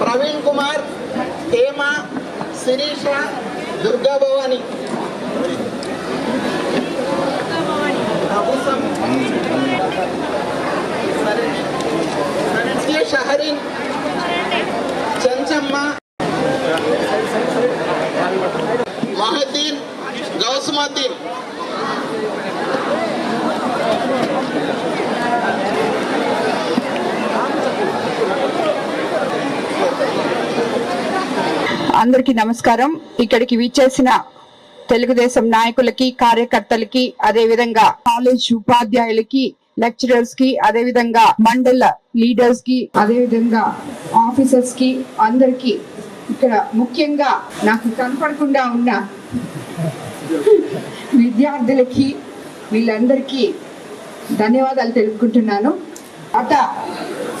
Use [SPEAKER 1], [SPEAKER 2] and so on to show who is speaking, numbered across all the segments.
[SPEAKER 1] ప్రవీణ్ కుమార్ హేమ శిరీష దుర్గా భవాని షహరీన్ చెంచమ్మ గౌసుమద్దీన్
[SPEAKER 2] అందరికీ నమస్కారం. ఇక్కడికి విచ్చేసిన తెలుగుదేశం నాయకులకి కార్యకర్తలకి అదే విధంగా కాలేజ్ ఉపాధ్యాయులకి లెక్చరర్స్కి అదే విధంగా మండల లీడర్స్కి అదే విధంగా ఆఫీసర్స్కి అందరికి ఇక్కడ ముఖ్యంగా నాకు కనపడకుండా ఉన్న విద్యార్థులకి వీళ్ళందరికీ ధన్యవాదాలు తెలుపుకుంటున్నాను. అత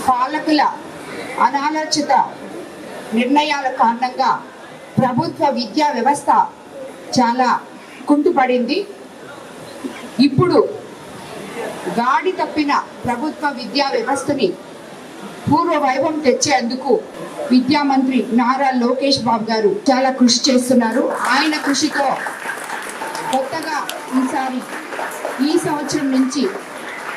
[SPEAKER 2] పాలకుల అనాలోచిత నిర్ణయాల కారణంగా ప్రభుత్వ విద్యా వ్యవస్థ చాలా కుంటుపడింది. ఇప్పుడు గాడి తప్పిన ప్రభుత్వ విద్యా వ్యవస్థని పూర్వ వైభవం తెచ్చేందుకు విద్యా మంత్రి నారా లోకేష్ బాబు గారు చాలా కృషి చేస్తున్నారు. ఆయన కృషితో కొత్తగా ఈసారి ఈ సంవత్సరం నుంచి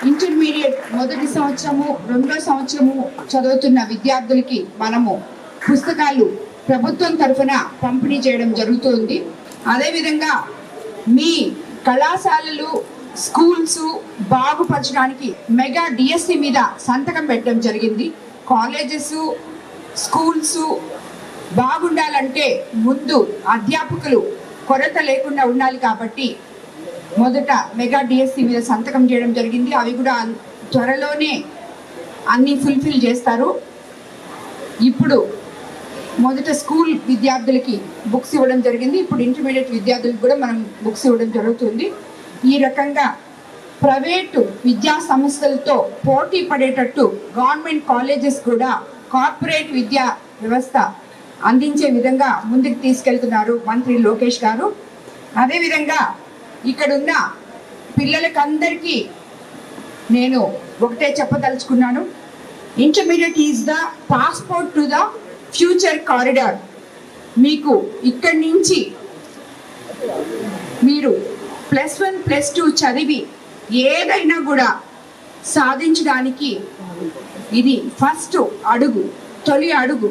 [SPEAKER 2] ఇంటర్మీడియట్ మొదటి సంవత్సరము రెండో సంవత్సరము చదువుతున్న విద్యార్థులకి మనము పుస్తకాలు ప్రభుత్వం తరఫున పంపిణీ చేయడం జరుగుతుంది. అదేవిధంగా మీ కళాశాలలు స్కూల్స్ బాగుపరచడానికి మెగా డిఎస్సి మీద సంతకం పెట్టడం జరిగింది. కాలేజెస్ స్కూల్స్ బాగుండాలంటే ముందు అధ్యాపకులు కొరత లేకుండా ఉండాలి కాబట్టి మొదట మెగా డిఎస్సి మీద సంతకం చేయడం జరిగింది. అవి కూడా త్వరలోనే అన్నీ ఫుల్ఫిల్ చేస్తారు. ఇప్పుడు మొదట స్కూల్ విద్యార్థులకి బుక్స్ ఇవ్వడం జరిగింది. ఇప్పుడు ఇంటర్మీడియట్ విద్యార్థులకు కూడా మనం బుక్స్ ఇవ్వడం జరుగుతుంది. ఈ రకంగా ప్రైవేటు విద్యా సంస్థలతో పోటీ పడేటట్టు గవర్నమెంట్ కాలేజెస్ కూడా కార్పొరేట్ విద్యా వ్యవస్థ అందించే విధంగా ముందుకు తీసుకెళ్తున్నారు మంత్రి లోకేష్ గారు. అదేవిధంగా ఇక్కడున్న పిల్లలకందరికీ నేను ఒకటే చెప్పదలుచుకున్నాను. Intermediate is the passport to the future corridor మీకు ఇక్కడి నుంచి మీరు ప్లస్ వన్ ప్లస్ టూ చదివి ఏదైనా కూడా సాధించడానికి ఇది ఫస్ట్ అడుగు తొలి అడుగు.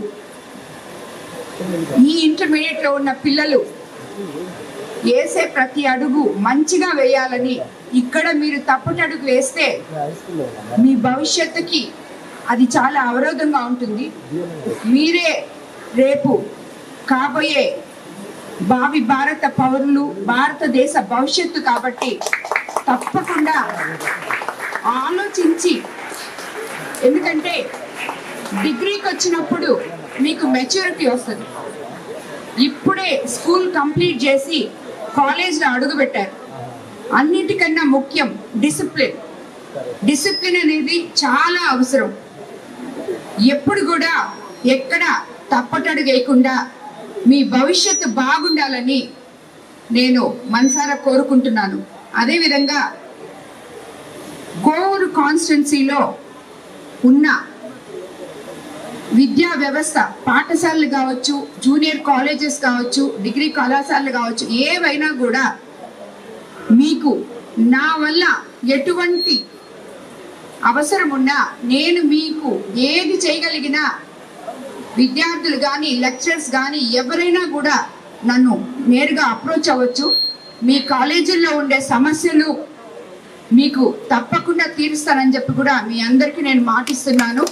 [SPEAKER 2] ఈ ఇంటర్మీడియట్లో ఉన్న పిల్లలు వేసే ప్రతి అడుగు మంచిగా వేయాలని ఇక్కడ మీరు తప్పటడుగు వేస్తే మీ భవిష్యత్తుకి అది చాలా అవరోధంగా ఉంటుంది. మీరే రేపు కాబోయే భావి భారత పౌరులు భారతదేశ భవిష్యత్తు కాబట్టి తప్పకుండా ఆలోచించి ఎందుకంటే డిగ్రీకి వచ్చినప్పుడు మీకు మెచ్యూరిటీ వస్తుంది. ఇప్పుడే స్కూల్ కంప్లీట్ చేసి కాలేజ్లో అడుగు పెట్టారు అన్నిటికన్నా ముఖ్యం డిసిప్లిన్ డిసిప్లిన్ అనేది చాలా అవసరం. ఎప్పుడు కూడా ఎక్కడ తప్పటడుగు వేయకుండా మీ భవిష్యత్తు బాగుండాలని నేను మనసారా కోరుకుంటున్నాను. అదేవిధంగా కోవూరు కాన్స్టిట్యున్సీలో ఉన్న విద్యా వ్యవస్థ పాఠశాలలు కావచ్చు జూనియర్ కాలేజెస్ కావచ్చు డిగ్రీ కళాశాలలు కావచ్చు ఏవైనా కూడా మీకు నా వల్ల ఎటువంటి అవసరం ఉన్నా నేను మీకు ఏది చేయగలిగినా విద్యార్థులు కానీ లెక్చరర్స్ కానీ ఎవరైనా కూడా నన్ను నేరుగా అప్రోచ్ అవ్వచ్చు. మీ కాలేజీల్లో ఉండే సమస్యలు మీకు తప్పకుండా తీరుస్తానని చెప్పి కూడా మీ అందరికీ నేను మాటిస్తున్నాను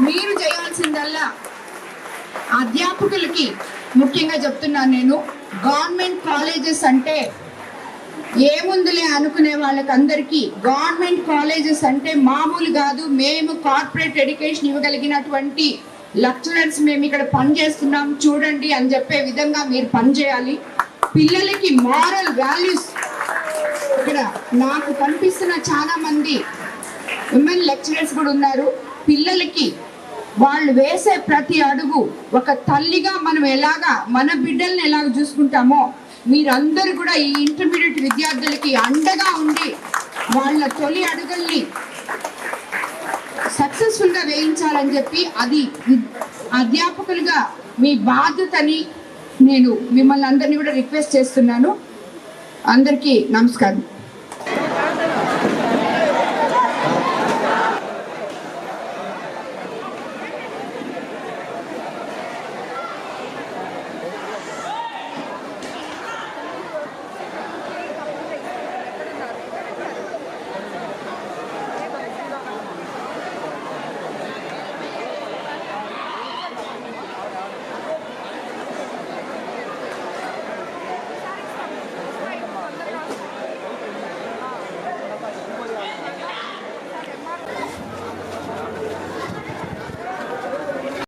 [SPEAKER 2] మీరు వల్ల అధ్యాపకులకి ముఖ్యంగా చెప్తున్నాను నేను గవర్నమెంట్ కాలేజెస్ అంటే ఏముందిలే అనుకునే వాళ్ళకి అందరికీ గవర్నమెంట్ కాలేజెస్ అంటే మామూలు కాదు మేము కార్పొరేట్ ఎడ్యుకేషన్ ఇవ్వగలిగినటువంటి లెక్చరర్స్ మేము ఇక్కడ పనిచేస్తున్నాం చూడండి అని చెప్పే విధంగా మీరు పనిచేయాలి. పిల్లలకి మారల్ వాల్యూస్ ఇక్కడ నాకు కనిపిస్తున్న చాలా మంది ఉమెన్ లెక్చరర్స్ కూడా ఉన్నారు. పిల్లలకి వాళ్ళు వేసే ప్రతి అడుగు ఒక తల్లిగా మనం ఎలాగా మన బిడ్డల్ని ఎలాగ చూసుకుంటామో మీరందరూ కూడా ఈ ఇంటర్మీడియట్ విద్యార్థులకి అండగా ఉండి వాళ్ళ తొలి అడుగుల్ని సక్సెస్ఫుల్గా వేయించాలని చెప్పి అది అధ్యాపకులుగా మీ బాధ్యతని నేను మిమ్మల్ని అందరినీ కూడా రిక్వెస్ట్ చేస్తున్నాను. అందరికీ నమస్కారం.